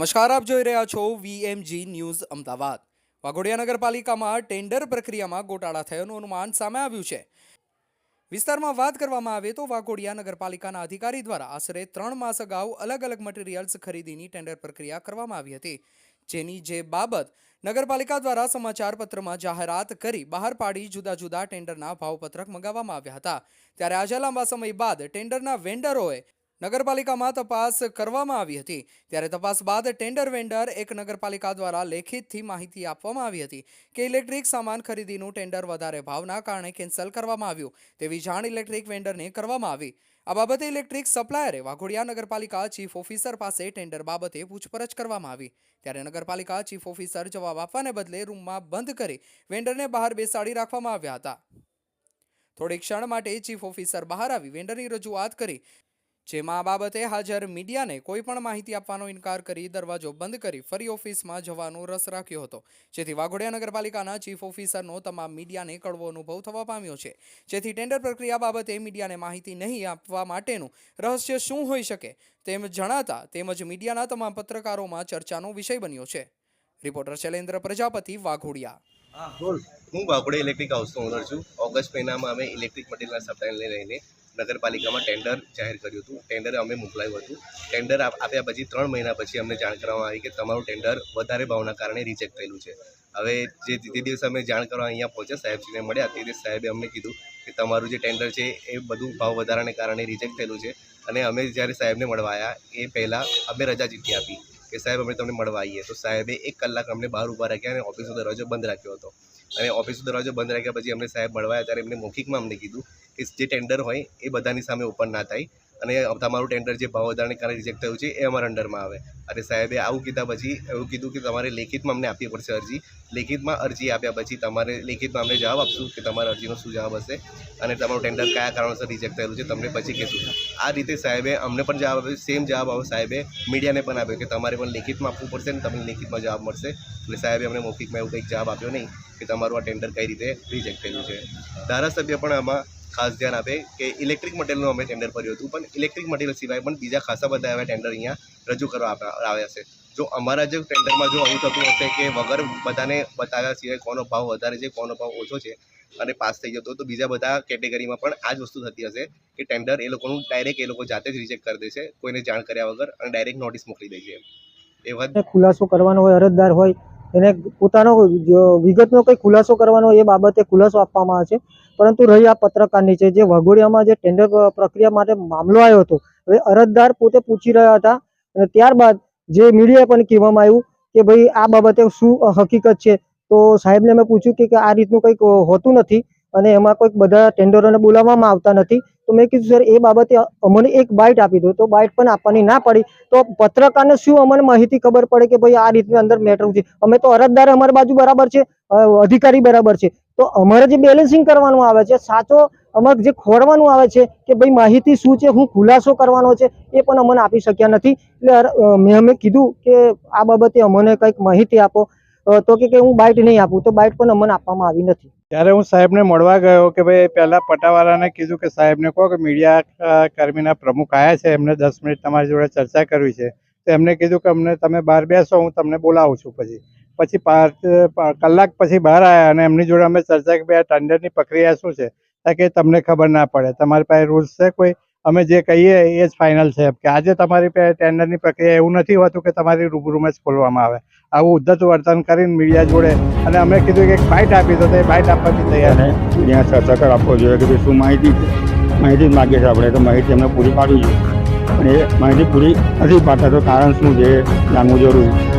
નમસ્કાર, આપ જોઈ રહ્યા છો વીએમજી ન્યૂઝ અમદાવાદ. વાઘોડિયા નગરપાલિકામાં ટેન્ડર પ્રક્રિયામાં ગોટાળા થયાનું અનુમાન સામે આવ્યું છે. વિસ્તારમાં વાત કરવામાં આવે તો વાઘોડિયા નગરપાલિકાના અધિકારી દ્વારા આશરે ત્રણ માસ અગાઉ અલગ અલગ મટીરિયલ્સ ખરીદીની ટેન્ડર પ્રક્રિયા કરવામાં આવી હતી. જેની જે બાબત નગરપાલિકા દ્વારા સમાચાર પત્રમાં જાહેરાત કરી બહાર પાડી જુદા જુદા ટેન્ડરના ભાવપત્રક મંગાવવામાં આવ્યા હતા. ત્યારે આજે લાંબા સમય બાદ ટેન્ડરના વેન્ડરોએ નગરપાલિકામાં તપાસ કરવામાં આવી હતી. ત્યારે તપાસ બાદ ટેન્ડર વેન્ડર એક નગરપાલિકા દ્વારા લેખિતથી માહિતી આપવામાં આવી હતી કે ઇલેક્ટ્રિક સામાન ખરીદીનું ટેન્ડર વધારે ભાવના કારણે કેન્સલ કરવામાં આવ્યું. તેવી જાણ ઇલેક્ટ્રિક વેન્ડરને કરવામાં આવી. આ બાબતે ઇલેક્ટ્રિક સપ્લાયરે વાઘોડિયા નગરપાલિકા ચીફ ઓફિસર પાસે ટેન્ડર બાબતે પૂછપરછ કરવામાં આવી. ત્યારે નગરપાલિકા ચીફ ઓફિસર જવાબ આપવાને બદલે રૂમમાં બંધ કરી વેન્ડરને બહાર બેસાડી રાખવામાં આવ્યા હતા. થોડી ક્ષણ માટે ચીફ ઓફિસર બહાર આવી વેન્ડરની રજૂઆત કરી. જેમાં આ બાબતે હાજર મીડિયાને કોઈ માહિતી આપવાનો ઇનકાર કરી દરવાજો બંધ કરી ફરી ઓફિસમાં જવાનો રસ રાખ્યો હતો. જેથી વાઘોડિયા નગરપાલિકાના ચીફ ઓફિસરનો તમામ મીડિયાને કડવો અનુભવ થવા પામ્યો છે. જેથી ટેન્ડર પ્રક્રિયા બાબતે મીડિયાને માહિતી નહીં આપવા માટેનું રહસ્ય શું હોઈ શકે તેમ જણાતા તેમજ મીડિયાના તમામ પત્રકારોમાં ચર્ચાનો વિષય બન્યો છે. રિપોર્ટર શૈલેન્દ્ર પ્રજાપતિ, વાઘોડિયા. હું વાઘોડિયા ઇલેક્ટ્રિક હાઉસનો ઓનર છું. ઓગસ્ટ મહિનામાં અમે ઇલેક્ટ્રિક મટીરિયલના સપ્લાય લઈને નગરપાલિકામાં ટેન્ડર જાહેર કર્યું હતું. ટેન્ડર અમે મોકલાયું હતું. ટેન્ડર આપ્યા પછી ત્રણ મહિના પછી અમને જાણ કરવામાં આવી કે તમારું ટેન્ડર વધારે ભાવના કારણે રિજેક્ટ થયેલું છે. હવે જે તે દિવસે અમે જાણ કરવા અહીંયા પહોંચ્યા સાહેબજીને મળ્યા. તે દિવસે સાહેબે અમને કીધું કે તમારું જે ટેન્ડર છે એ બધું ભાવ વધારાને કારણે રિજેક્ટ થયેલું છે અને અમે જ્યારે સાહેબને મળવા આવ્યા એ પહેલાં અમે રજા ચીઠ્ઠી આપી કે સાહેબ અમે તમને મળવા આવીએ તો સાહેબે એક કલાક અમને બહાર ઊભા રાખ્યા અને ઓફિસ ઓફિસનો રજો બંધ રાખ્યો હતો. અને ઓફિસનો દરવાજો બંધ રાખ્યા પછી અમને સાહેબ મળવાયા ત્યારે એમને મૌખિકમાં અમને કીધું કે જે ટેન્ડર હોય એ બધાની સામે ઓપન ના થાય અને તમારું ટેન્ડર જે ભાવ વધારાને કારણે રિજેક્ટ થયું છે એ અમારા અંડરમાં આવે. અને સાહેબે આવું કીધા પછી એવું કીધું કે તમારે લેખિતમાં અમને આપવી પડશે અરજી. લેખિતમાં અરજી આપ્યા પછી તમારે લેખિતમાં અમને જવાબ આપશું કે તમારા અરજીનો શું જવાબ હશે અને તમારું ટેન્ડર કયા કારણોસર રિજેક્ટ થયેલું છે તમને પછી કહેશું. આ રીતે સાહેબે અમને પણ જવાબ આપ્યો. સેમ જવાબ આવ્યો સાહેબે મીડિયાને પણ આપ્યો કે તમારે પણ લેખિતમાં આપવું પડશે ને તમને લેખિતમાં જવાબ મળશે. એટલે સાહેબે અમને મૌખિકમાં એવું કંઈક જવાબ આપ્યો નહીં. કે તમારું આ ટેન્ડર કઈ રીતે રિજેક્ટ થયેલું છે. ધારાસભ્ય પણ આમાં ખાસ ધ્યાન આપે કે ઇલેક્ટ્રિક મટીરિયલનું અમે ટેન્ડર ભર્યું હતું, પણ ઇલેક્ટ્રિક મટીરિયલ સિવાય પણ બીજા ખાસા બધા એવા ટેન્ડર અહીંયા રજૂ કરવા આવ્યા છે. જો અમારા જે ટેન્ડરમાં જો આવું થતું હશે કે વગર બધાને બતાવ્યા સિવાય કોનો ભાવ વધારે છે, કોનો ભાવ ઓછો છે અને પાસ થઈ જતો તો બીજા બધા કેટેગરીમાં પણ આ જ વસ્તુ થતી હશે કે ટેન્ડર એ લોકોનું ડાયરેક્ટ એ લોકો જાતે જ રિજેક્ટ કરી દેશે, કોઈને જાણ કર્યા વગર અને ડાયરેક્ટ નોટિસ મોકલી દે છે એ વાત ખુલાસો કરવાનો હોય, અરજદાર હોય એને પોતાનો વિગતનો કંઈ ખુલાસો કરવાનો એ બાબતે ખુલાસો આપવામાં આવે છે. પરંતુ રહી આ પત્રકારની છે, જે વાઘોડિયામાં જે ટેન્ડર પ્રક્રિયા માટે મામલો આવ્યો હતો, હવે અરજદાર પોતે પૂછી રહ્યા હતા અને ત્યારબાદ જે મીડિયા પણ કહેવામાં આવ્યું કે ભાઈ આ બાબતે શું હકીકત છે, તો સાહેબને મેં પૂછ્યું કે આ રીતનું કંઈક હોતું નથી અને એમાં કોઈક બધા ટેન્ડરોને બોલાવવામાં આવતા નથી. તો મેં કીધું, સર, એ બાબતે અમને એક બાઇટ આપી દો. તો બાઇટ પણ આપવાની ના પડી. તો પત્રકારને શું અમને માહિતી ખબર પડે કે ભાઈ આ રીતની અંદર મેટર છે? અમે તો અરજદાર અમારી બાજુ બરાબર છે અધિકારી બરાબર છે. તો અમારે જે બેલેન્સિંગ કરવાનું આવે છે, સાચો અમારે જે ખોરવાનું આવે છે કે ભાઈ માહિતી શું છે, હું ખુલાસો કરવાનો છે, એ પણ અમને આપી શક્યા નથી. એટલે મેં અમે કીધું કે આ બાબતે અમને કંઈક માહિતી આપો. તો કે હું બાઇટ નહીં આપું, તો બાઇટ પણ અમને આપવામાં આવી નથી. ત્યારે હું સાહેબને મળવા ગયો કે ભાઈ પહેલાં પટાવાળાને કીધું કે સાહેબને કહો કે મીડિયા કર્મીના પ્રમુખ આવ્યા છે, એમને દસ મિનિટ તમારી જોડે ચર્ચા કરવી છે. તો એમને કીધું કે અમને તમે બહાર બેસો, હું તમને બોલાવું છું પછી. પછી કલાક પછી બહાર આવ્યા અને એમની જોડે અમે ચર્ચા કે ભાઈ આ ટેન્ડરની પ્રક્રિયા શું છે? કે તમને ખબર ના પડે, તમારી પાસે રૂલ્સ છે કોઈ? અમે જે કહીએ એ જ ફાઇનલ છે કે આજે તમારી પાસે ટેન્ડરની પ્રક્રિયા એવું નથી હોતું કે તમારી રૂબરૂમાં જ ખોલવામાં આવે. આવું ઉદ્ધત વર્તન કરીને મીડિયા જોડે. અને અમે કીધું કે એક બાઇટ આપી તો એ બાઇટ આપવાથી તૈયાર. અને ત્યાં સહકાર આપવો જોઈએ કે શું માહિતી માહિતી જ માગીએ છીએ આપણે તો માહિતી અમને પૂરી પાડવી જોઈએ. પણ એ માહિતી પૂરી નથી પાડતા તો કારણ શું છે? જાણવું જરૂરી